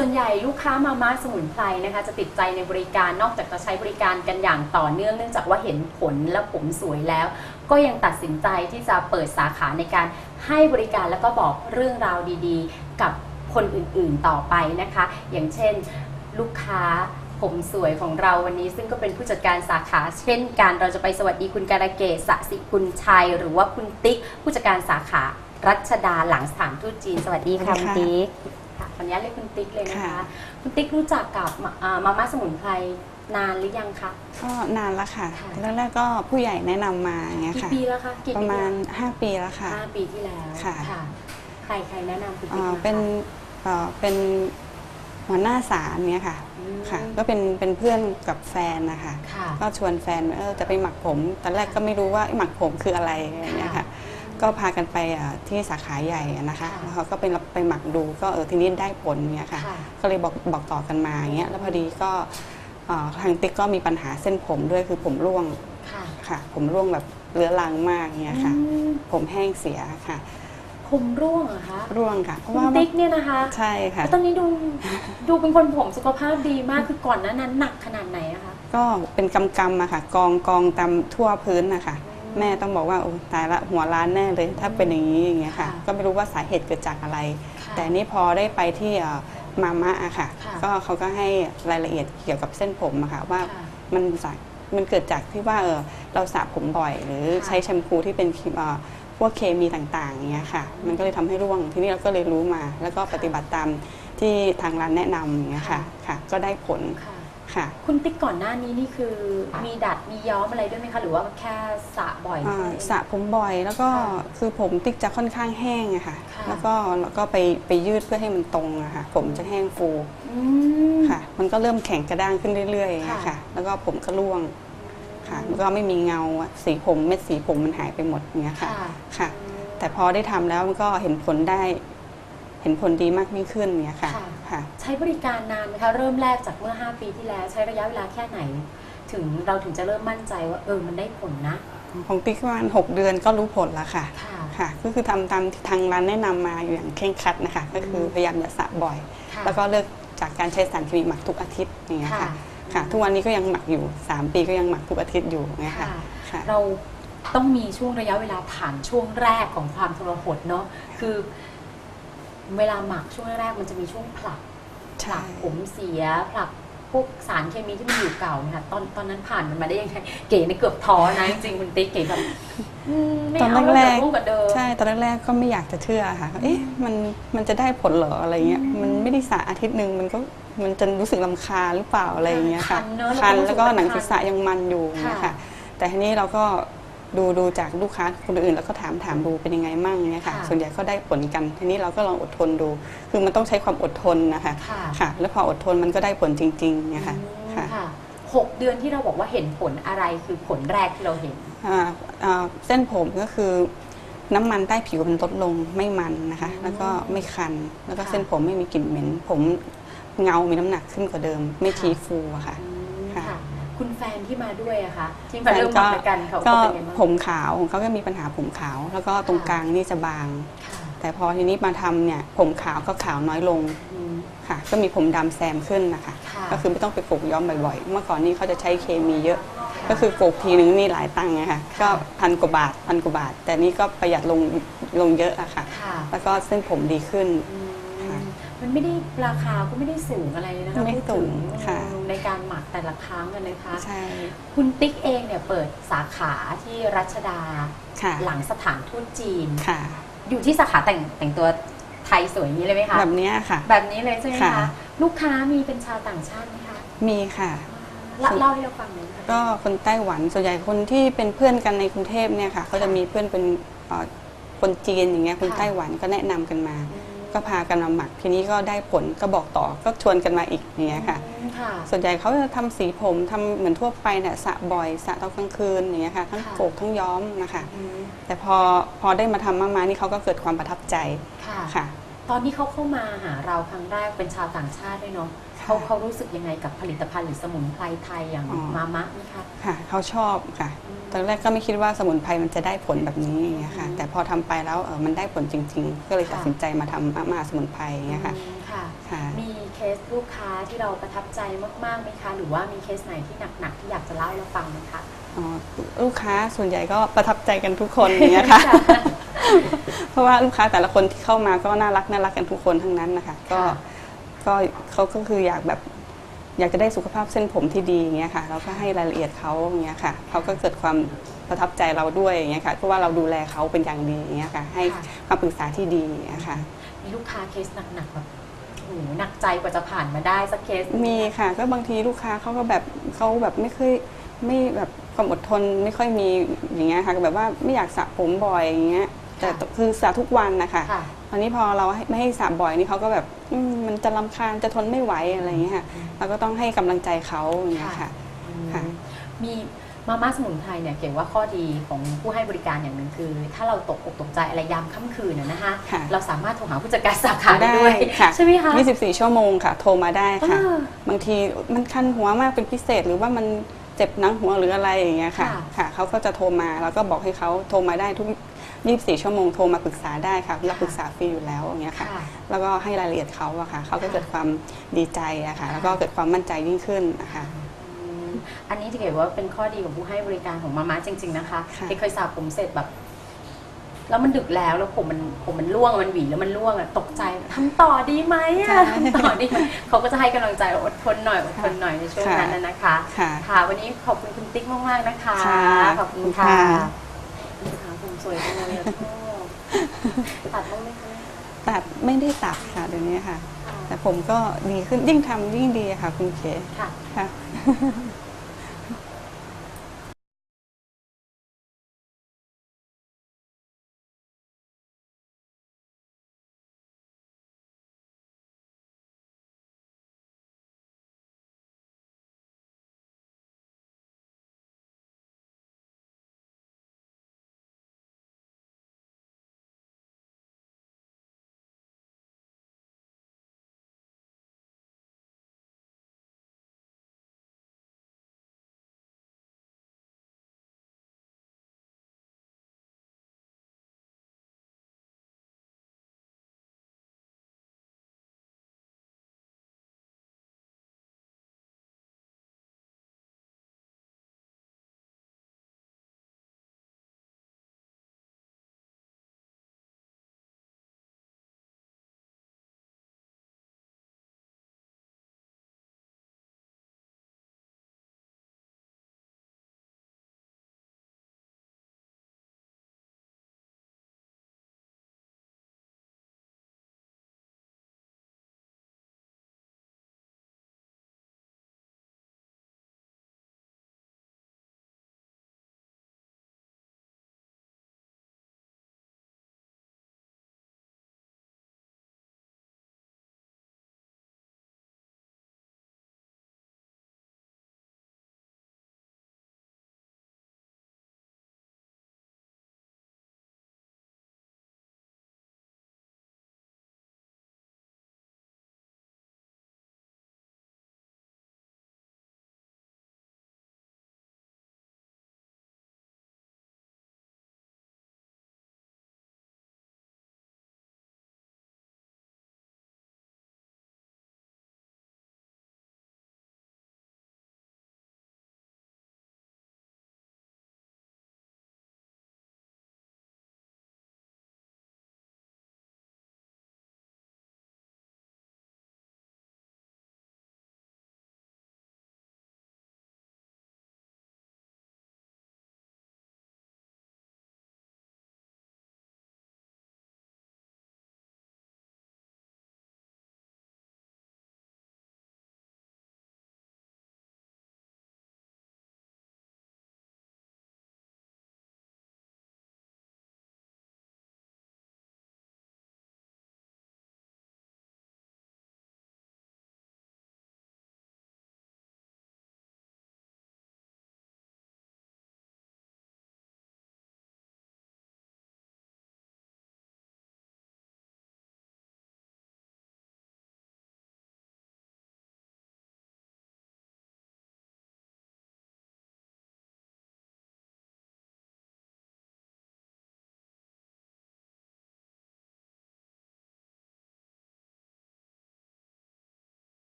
ส่วนใหญ่ลูกค้ามาม่าสมุนไพรนะคะ จะติดใจในบริการนอกจากจะใช้บริการกันอย่างต่อเนื่องเนื่องจากว่าเห็นผลและผมสวยแล้ว ก็ยังตัดสินใจที่จะเปิดสาขาในการให้บริการแล้วก็บอกเรื่องราวดี ๆ กับคนอื่นๆต่อไปนะคะ อย่างเช่นลูกค้าผมสวยของเราวันนี้ซึ่งก็เป็นผู้จัดการสาขาเช่นกันเราจะไปสวัสดีคุณการะเกศสสิกุลชัย หรือว่าคุณติ๊ก ผู้จัดการสาขารัชดาหลังสถานทูตจีน สวัสดีค่ะคุณสดีค่ะติ๊ก ค่ะขออนุญาตเรียกคุณติ๊กเลยนะคะ ค่ะ คุณติ๊กรู้จักกับมาอ่ามาม่าสมุนไพรนานหรือยังคะ ก็นานแล้วค่ะค่ะแรกๆก็ผู้ใหญ่แนะนำมาอย่างเงี้ยกี่ค่ะ ปีแล้วคะกี่ประปีมาณแล้ว5ปีแล้วค่ะ ห้าปีที่แล้วค่ะ ใครใครแนะนำคุณเอ่ติ๊กอมาคะเป็นเอ่อเป็นหัวหน้าศาลเนี่ยค่ะอืมค่ะ ก็เป็นเป็นเพื่อนกับแฟนนะคะ ค่ะ ก็ชวนแฟนเออจะไปหมักผม ตอนแรกก็ไม่รู้ว่าหมักผมคืออะไรอย่างเงี้ยค่ะ ก็พากันไปอะที่สาขาใหญ่อะนะคะค่ะแล้วเขาก็ไปรับไปหมักดูก็เออทีนี้ได้ผลเนี่ยค่ะ ค่ะ ก็เลยบอกบอกต่อกันมาอย่างเงี้ยแล้วพอดีก็เอ่อทางติ๊กก็มีปัญหาเส้นผมด้วยคือผมร่วงค่ะค่ะ ผมร่วงแบบเรื้อรังมากเนี่ยค่ะ อืมผมแห้งเสียค่ะ ผมร่วงเหรอคะร่วงค่ะ เพราะคุณว่าติ๊กเนี่ยนะคะใช่ค่ะ แล้วตอนนี้ดูดูเป็นคนผมสุขภาพดีมากคือก่อนหน้านั้นหนักขนาดไหนอะคะก็เป็นกำกำๆอะค่ะ กองกองตามทั่วพื้นนะคะ แม่ต้องบอกว่าโอ้ตายละหัวล้านแน่เลย ถ้าเป็นอย่างนี้อย่างเงี้ยค่ะ ค่ะก็ไม่รู้ว่าสาเหตุเกิดจากอะไร ค่ะแต่นี่พอได้ไปที่เอ่อมามะอะค่ะ ค่ะก็เขาก็ให้รายละเอียดเกี่ยวกับเส้นผมอะค่ะว่าค่ะมันสามันเกิดจากที่ว่าเออเราสระผมบ่อย หรือค่ะ ใช้แชมพูที่เป็นเอ่อพวกเคมีต่างๆอย่างเงี้ยค่ะ มันก็เลยทำให้ร่วงทีนี้เราก็เลยรู้มา แล้วก็ปฏิบัติตามที่ทางร้านแนะนำอย่างเงี้ยค่ะค่ะ ก็ได้ผล ค่ะ ค่ะ คุณติ๊กก่อนหน้านี้นี่คือ มีดัดมีย้อมอะไรด้วยไหมคะหรือว่าแค่สระบ่อยอ่าเท่านั้นเองสระผมบ่อยแล้วก็ค่ะคือผมติ๊กจะค่อนข้างแห้งอะค่ะค่ะ แล้วก็แล้วก็ไปไปยืดเพื่อให้มันตรงอะค่ะ ผมจะแห้งฟูอืมค่ะ มันก็เริ่มแข็งกระด้างขึ้นเรื่อยๆอย่างเงี้ยค่ะค่ะ แล้วก็ผมก็ร่วงค่ะแล้วก็ไม่มีเงาอะสีผมเม็ดสีผมมันหายไปหมดอย่างเงี้ยค่ะค่ะค่ะ แต่พอได้ทำแล้วมันก็เห็นผลได้เห็นผลดีมากยิ่งขึ้นอย่างเงี้ยค่ะค่ะค่ะ ใช้บริการนานไหมคะเริ่มแรกจากเมื่อ 5 ปีที่แล้ว ใช้ระยะเวลาแค่ไหน ถึงเราถึงจะเริ่มมั่นใจว่าเออมันได้ผลนะของติ๊กประมาณหกเดือนก็รู้ผลแล้วค่ะค่ะค่ะก็คือทำตามที่ทางร้านแนะนำมาอยู่อย่างเคร่งครัดนะคะ ก็คือพยายามอย่าสระบ่อยค่ะแล้วก็เลิกจากการใช้สารเคมีหมักทุกอาทิตย์อย่างเงี้ยค่ะค่ะค่ะทุกวันนี้ก็ยังหมักอยู่ 3 ปีก็ยังหมักทุกอาทิตย์อยู่อย่างเงี้ยค่ะค่ะค่ะเราต้องมีช่วงระยะเวลาผ่านช่วงแรกของความทรหดเนาะคือ เวลาหมักช่วงแรกๆมันจะมีช่วงผลักผใช่ลักผมเสียผลักพวกสารเคมีที่มันอยู่เก่าเนะคะตอนตอนนั้นผ่านมันมาได้ยังไงเก๋ในเกือบท้อนะจริงๆคุณติ๊กเก๋แบบอืมไม่ตอนเอาแล้วแรเดี๋ยกวรุ่งกับเดิมใช่ตอนแรกๆก็ไม่อยากจะเชื่อค่ะ เอ๊ะมันมันจะได้ผลเหรออะไรเงี้ยมันไม่ได้สระอาทิตย์หนึ่งมันก็มันจะรู้สึกลำคาญหรือเปล่าอะไรอย่างเงี้ยค่ะคันเนอะคันแล้แล้ววก็ก็รู้สึกหนังคันศีรษะยังมันอยู่อย่างเงี้ยค่ะค่ะแต่ทีนี้เราก็ ดูดูจากลูกค้าคนอื่น แล้วก็ถามถามดูเป็นยังไงมั่งเนี่ยค่ะ ค่ะส่วนใหญ่ก็ได้ผลกันทีนี้เราก็ลองอดทนดู คือมันต้องใช้ความอดทนนะคะค่ะ ค่ะ แล้วพออดทนมันก็ได้ผลจริงๆเนี่ยค่ะอืมค่ะ ค่ะหกเดือนที่เราบอกว่าเห็นผลอะไรคือผลแรกที่เราเห็น อ่าอ่าเส้นผมก็คือน้ำมันใต้ผิวมันลดลงไม่มันนะคะ อืมแล้วก็ไม่คัน แล้วก็ค่ะ เส้นผมไม่มีกลิ่นเหม็น ผมเงา มีน้ำหนักขึ้นกว่าเดิม ไม่ค่ะทีฟูอะค่ะ อืมค่ะ ค่ะ คุณแฟนที่มาด้วยอะคะที่มาเริ่มมาด้วยกันเขาก็ก็เป็นยังไงบ้างผมขาวของเขาก็มีปัญหาผมขาว แล้วก็ตรงค่ะกลางนี่จะบางค่ะแต่พอทีนี้มาทำเนี่ยผมขาวก็ขาวน้อยลงอืมค่ะ ก็มีผมดำแซมขึ้นนะคะค่ะก็คือไม่ต้องไปโกกย้อมบ่อยๆ เมื่อก่อนนี้เขาจะใช้เคมีเยอะ ก็คือโกกทีนึงนี่หลายตังค์นะคะก็พันกว่าบาทพันกว่าบาท แต่นี่ก็ประหยัดลงลงเยอะอะค่ะค่ะแล้วก็เส้นผมดีขึ้นอื มค่ะมันไม่ได้ราคาก็ไม่ได้สูงอะไรเลยนะคะไม่พูดสูถึงค่ะในการหมักแต่ละครั้งกันนะคะใช่คุณติ๊กเองเนี่ยเปิดสาขาที่รัชดาค่ะหลังสถานทูตจีนค่ะ อยู่ที่สาขาแต่งแต่งตัวไทยสวยอย่างนี้เลยไหมคะแบบเนี้ยค่ะ แบบนี้เลยใช่ไหมค่ะคะลูกค้ามีเป็นชาวต่างชาติไหมคะมีค่ะเล่าเล่าให้เราฟังหน่อยค่ะก็คนไต้หวันส่วนใหญ่คนที่เป็นเพื่อนกันในกรุงเทพเนี่ยค่ะก็จะมีเพื่อนเป็นเอ่อคนจีนอย่างเงี้ยคนค่ะไต้หวันก็แนะนำกันมาอืม ก็พากันมาหมัก ทีนี้ก็ได้ผลก็บอกต่อก็ชวนกันมาอีกอย่างเงี้ยค่ะอืมค่ะ ส่วนใหญ่เขาจะทำสีผมทำเหมือนทั่วไปเนี่ยสระบ่อยสระตอนกลางคืนอย่างเงี้ยค่ะทั้งค่ะ โกกทั้งย้อมนะคะ อืมแต่พอพอได้มาทำมามานี่เขาก็เกิดความประทับใจค่ะ ค่ะ ตอนที่เขาเข้ามาหาเราครั้งแรกเป็นชาวต่างชาติด้วยเนาะค่ะ เขาเขารู้สึกยังไงกับผลิตภัณฑ์หรือสมุนไพรไทยอย่างอ๋อ มามะนี่คะ ค่ะเขาชอบค่ะตอนแรกก็ไม่คิดว่าสมุนไพรมันจะได้ผลแบบนี้อย่างเงี้ยค่ะ อืม แต่พอทำไปแล้วเออมันได้ผลจริง ๆ ก็เลยค่ะตัดสินใจมาทำมามาสมุนไพรอย่างเงี้ยค่ะอืมค่ะ ค่ะ มีเคสลูกค้าที่เราประทับใจมากๆไหมคะ หรือว่ามีเคสไหนที่หนักๆที่อยากจะเล่าให้เราฟังไหมคะ อ๋อลูกค้าส่วนใหญ่ก็ประทับใจกันทุกคนอย่างเงี้ยค่ะ เพราะว่าลูกค้าแต่ละคนที่เข้ามาก็น่ารักน่ารักกันทุกคนทั้งนั้นนะคะ ก็ค่ะ ก็เขาก็คืออยากแบบอยากจะได้สุขภาพเส้นผมที่ดีอย่างเงี้ยค่ะเราก็ให้รายละเอียดเขาอย่างเงี้ยค่ะเขาก็เกิดความประทับใจเราด้วยอย่างเงี้ยค่ะเพราะว่าเราดูแลเขาเป็นอย่างดีอย่างเงี้ยค่ะ ให้ค่ะคำปรึกษาที่ดีอย่างเงี้ยค่ะ มีลูกค้าเคสหนักๆแบบโอ้โหหนักใจกว่าจะผ่านมาได้สักเคสหนึ่งมีค่ะ ก็บางทีลูกค้าเขาก็แบบเขาแบบไม่เคยไม่แบบความอดทนไม่ค่อยมีอย่างเงี้ยค่ะก็แบบว่าไม่อยากสระผมบ่อยอย่างเงี้ยแต่คือสระทุกวันนะคะ ค่ะ ตอนนี้พอเราให้ไม่ให้สระบ่อยนี่เขาก็แบบอืมมันจะลำคาญจะทนไม่ไหวอะไรอย่างเงี้ยค่ะเราก็ต้องให้กำลังใจเขาอย่างเงี้ยค่ะอืมค่ะมีมาม่าสมุนไพรเนี่ยเก๋ว่าข้อดีของผู้ให้บริการอย่างหนึ่งคือ ถ้าเราตกอกตกใจอะไรยามค่ำคืนนะนะคะค่ะเราสามารถโทรหาผู้จัดการสาขาได้ด้วยค่ะใช่ไหมคะ24 ชั่วโมงค่ะ โทรมาได้ค่ะอ่าบางทีมันคันหัวมากเป็นพิเศษ หรือว่ามันเจ็บหนังหัวหรืออะไรอย่างเงี้ยค่ะค่ะค่ะเขาก็จะโทรมาแล้วก็บอกให้เขาโทรมาได้ทุก 24 ชั่วโมงโทรมาปรึกษาได้ค่ะรับปรึกษาฟรีอยู่แล้วอย่างเงี้ยค่ะ ค่ะ แล้วก็ให้รายละเอียดเขาอะค่ะ เขาก็ค่ะเกิดความดีใจอะค่ะ แล้วก็เกิดความมั่นใจยิ่งขึ้นนะคะอืมอันนี้ที่เก๋ว่าเป็นข้อดีของผู้ให้บริการของมาม่าจริง ๆ นะคะค่ะ เก๋เคยสระผมเสร็จแบบ แล้วมันดึกแล้วแล้วผมมันผมมันร่วงมันหวีแล้วมันร่วงอะตกใจทำต่อดีไหมอะทำต่อดีไหมเขาก็จะให้กำลังใจเราอดทนหน่อยอดทนหน่อยในช่วงนั้นน่ะนะคะ ค่ะ ค่ะ วันนี้ขอบคุณคุณติ๊กมาก ๆ นะคะ ค่ะขอบคุณขอบคุณค่ะ ค่ะลูกค้าผมส วยจังเลยอะชอบตัดบ้างไหมคะตัดไม่ได้ตัดค่ะเดี๋ยวนี้ค่ะค่ะแต่ผมก็ดีขึ้นยิ่งทำยิ่งดีค่ะ คุณเคค่ะ ค่ะ